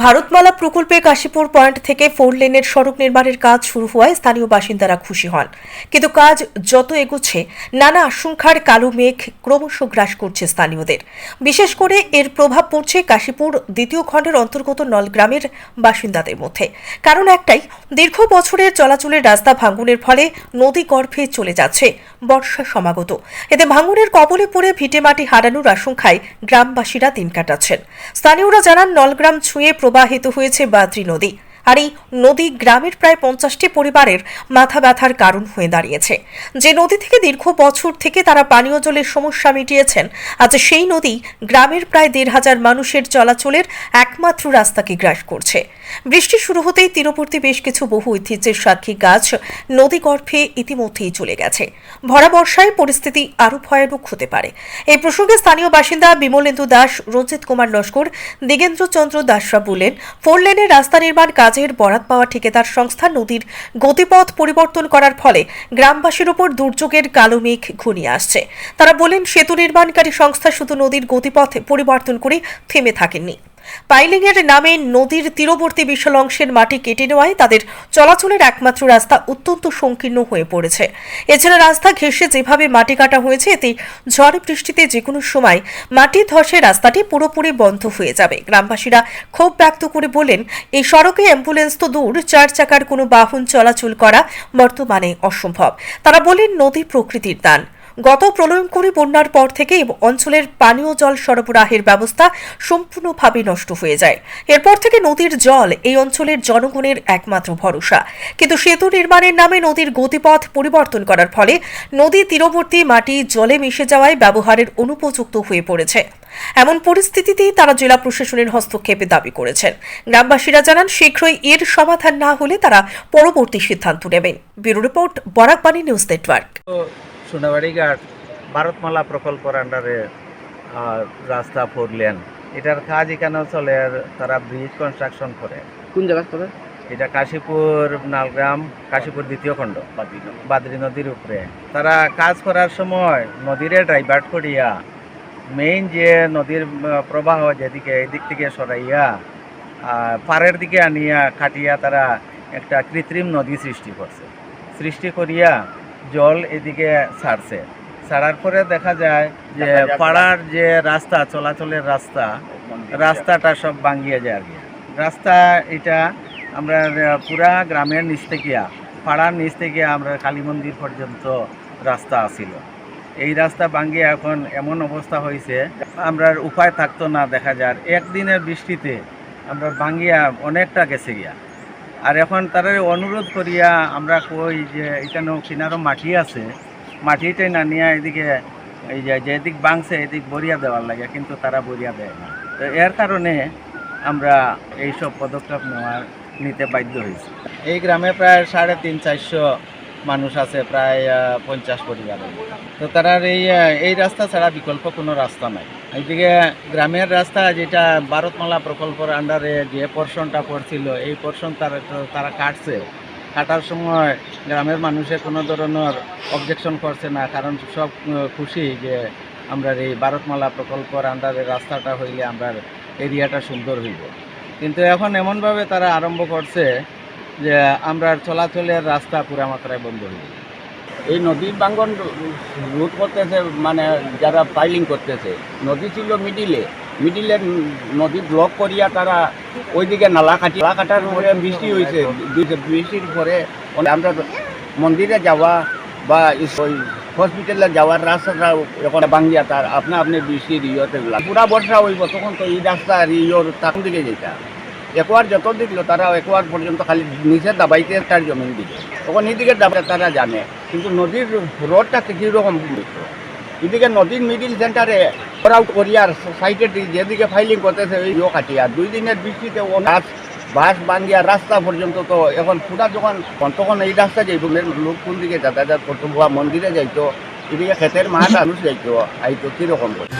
ভারতমালা প্রকল্পে কাশীপুর পয়েন্ট থেকে ফোর লেনের সড়ক নির্মাণের কাজ শুরু হওয়ায় স্থানীয় বাসিন্দারা খুশি হন। কিন্তু কাজ যত এগুচ্ছে, নানা আশঙ্কার কালো মেঘ ক্রমশ গ্রাস করছে স্থানীয়দের। বিশেষ করে এর প্রভাব পড়ছে কাশীপুর দ্বিতীয় খণ্ডের অন্তর্গত নলগ্রামের বাসিন্দাদের মধ্যে। কারণ একটাই, দীর্ঘ বছরের চলাচলের রাস্তা ভাঙনের ফলে নদী গর্ভে চলে যাচ্ছে বর্ষা সমাগত। এতে ভাঙনের কবলে পড়ে ভিটেমাটি হারানোর আশঙ্কায় গ্রামবাসীরা দিন কাটাচ্ছেন। স্থানীয়রা জানান, নলগ্রাম ছুঁয়ে প্রবাহিত হয়েছে বাদ্রি নদী। আর এই নদী গ্রামের প্রায় পঞ্চাশটি পরিবারের মাথা ব্যথার কারণ হয়ে দাঁড়িয়েছে। যে নদী থেকে দীর্ঘ বছর থেকে তারা পানীয় জলের সমস্যা মিটিয়েছেন, আজ সেই নদী গ্রামের প্রায় দেড় হাজার মানুষের চলাচলের একমাত্র রাস্তাকে গ্রাস করছে। বৃষ্টি শুরু হতেই তীরবর্তী বেশ কিছু বহু ঐতিহ্যের সাক্ষী গাছ নদী গর্ভে ইতিমধ্যেই চলে গেছে। ভরা বর্ষায় পরিস্থিতি আরও ভয়ানক হতে পারে। এই প্রসঙ্গে স্থানীয় বাসিন্দা বিমলেন্দু দাস, রঞ্জিত কুমার লস্কর দিগেন্দ্র চন্দ্র দাসরা বললেন ফোর লেনের রাস্তা নির্মাণ কাজের বরাত পাওয়া ঠিকাদার সংস্থা নদীর গতিপথ পরিবর্তন করার ফলে গ্রামবাসীর ওপর দুর্যোগের কালো মেঘ ঘনিয়ে আসছে। তারা বলেন, সেতু নির্মাণকারী সংস্থা শুধু নদীর গতিপথ পরিবর্তন করে থেমে থাকেননি। পাইলিংয়ের নামে নদীর তীরবর্তী বিশাল অংশের মাটি কেটে নেওয়ায় তাদের চলাচলের একমাত্র রাস্তা অত্যন্ত সংকীর্ণ হয়ে পড়েছে। এছাড়া রাস্তা ঘেঁষে যেভাবে মাটি কাটা হয়েছে, এতে ঝড় বৃষ্টিতে যে কোনো সময় মাটি ধসে রাস্তাটি পুরোপুরি বন্ধ হয়ে যাবে। গ্রামবাসীরা ক্ষোভ ব্যক্ত করে বলেন এই সড়কে অ্যাম্বুলেন্স তো দূর, চার চাকার কোনো বাহন চলাচল করা বর্তমানে অসম্ভব। তারা বলেন, নদী প্রকৃতির দান। গত প্রলয়ঙ্করী বন্যার পর থেকে অঞ্চলের পানীয় জল সরবরাহের ব্যবস্থা সম্পূর্ণভাবে নষ্ট হয়ে যায়। এরপর থেকে নদীর জল এই অঞ্চলের জনগণের একমাত্র ভরসা। কিন্তু সেতু নির্মাণের নামে নদীর গতিপথ পরিবর্তন করার ফলে নদী তীরবর্তী মাটি জলে মিশে যাওয়ায় ব্যবহারের অনুপযুক্ত হয়ে পড়েছে। এমন পরিস্থিতিতেই তারা জেলা প্রশাসনের হস্তক্ষেপে দাবি করেছেন। গ্রামবাসীরা জানান, শীঘ্রই এর সমাধান না হলে তারা পরবর্তী সিদ্ধান্ত নেবেন। Bureau report, Barakbani news network. তো সোনাবাড়ি ঘাট ভারতমালা প্রকল্পের আন্ডারে রাস্তা ফোর লেন এটার কাজ এখানেও চলে আর তারা ব্রিজ কনস্ট্রাকশন করে। কোন জায়গা করে এটা কাশীপুর নালগ্রাম কাশীপুর দ্বিতীয় খণ্ড বাদরি নদীর উপরে। তারা কাজ করার সময় নদীরে ডাইভার্ট করিয়া মেইন যে নদীর প্রবাহ যেদিকে এদিক থেকে সরাইয়া পাড়ের দিকে আনিয়া কাটিয়া তারা একটা কৃত্রিম নদী সৃষ্টি করছে। সৃষ্টি করিয়া জল এদিকে ছাড়ছে। ছাড়ার পরে দেখা যায় যে পাড়ার যে রাস্তা চলাচলের রাস্তা রাস্তাটা সব ভাঙ্গিয়ে যায় আর কি। রাস্তা এটা আমরা পুরা গ্রামের নিচ থেকে পাড়ার নিচ থেকে আমরা কালী মন্দির পর্যন্ত রাস্তা আসিল এই রাস্তা ভাঙ্গিয়ে এখন এমন অবস্থা হয়েছে আমরা উপায় থাকতো না দেখা যায় একদিনের বৃষ্টিতে আমরা ভাঙ্গিয়া অনেকটা গেছে গিয়া। আর এখন তারা অনুরোধ করিয়া আমরা কই যে এখানে কিনারও মাটি আছে মাটিটাই না নিয়ে এদিকে এই যে যেদিক বাংছে এদিক বরিয়া দেওয়ার লাগে, কিন্তু তারা বরিয়া দেয় না। তো এর কারণে আমরা এইসব পদক্ষেপ নেওয়ার নিতে বাধ্য হয়েছি। এই গ্রামে প্রায় সাড়ে তিন চারশো মানুষ আছে প্রায় পঞ্চাশ পরিবারের। তো তারা এই এই রাস্তা ছাড়া বিকল্প কোনো রাস্তা নাই। এইদিকে গ্রামের রাস্তা যেটা ভারতমালা প্রকল্পের আন্ডারে যে পোর্শনটা পড়ছিল, এই পোর্শন তারা তারা কাটছে। কাটার সময় গ্রামের মানুষের কোনো ধরনের অবজেকশন করছে না, কারণ সব খুশি যে আমরা এই ভারতমালা প্রকল্পের আন্ডারে রাস্তাটা হইলে আমরা এরিয়াটা সুন্দর হইব। কিন্তু এখন এমনভাবে তারা আরম্ভ করছে যে আমরা চলাচলের রাস্তা পুরা মাত্রায় বন্ধ হয়ে এই নদীর বাঙ্গন রুট করতেছে মানে যারা পাইলিং করতেছে, নদী ছিল মিডিলে মিডিলে নদী ব্লক করিয়া তারা ওইদিকে নালা কাটি, নালা কাটার পরে বৃষ্টি হয়েছে বৃষ্টির পরে আমরা মন্দিরে যাওয়া বা হসপিটালে যাওয়ার রাস্তাটা এখন বাঙ্গিয়া তার, আপনা আপনি বৃষ্টির ইয়েতে পুরা বর্ষা হইব, তখন তো এই রাস্তা আর ইয়োর তখন দিকে যেটা একবার যত দিকলো তারা একবার পর্যন্ত খালি নিচে দাবাইতে তার জমিন দিকে তখন এদিকে দাবা তারা জানে, কিন্তু নদীর রোডটা কীরকম এদিকে নদীর মিডিল সেন্টারে আউট করিয়ার সাইডে যেদিকে ফাইলিং করতেছে, ওই ইয়ে কাটিয়া। দুই দিনের বৃষ্টিতে ও গাছ বাস বাঙ্গিয়া রাস্তা পর্যন্ত তো এখন পুরা যখন তখন এই রাস্তা যাইব লোক কোন দিকে যাতায়াত করতো মন্দিরে যাইতো, এদিকে ক্ষেতের মাঠ মানুষ যাইতো, আইতো কীরকম করে।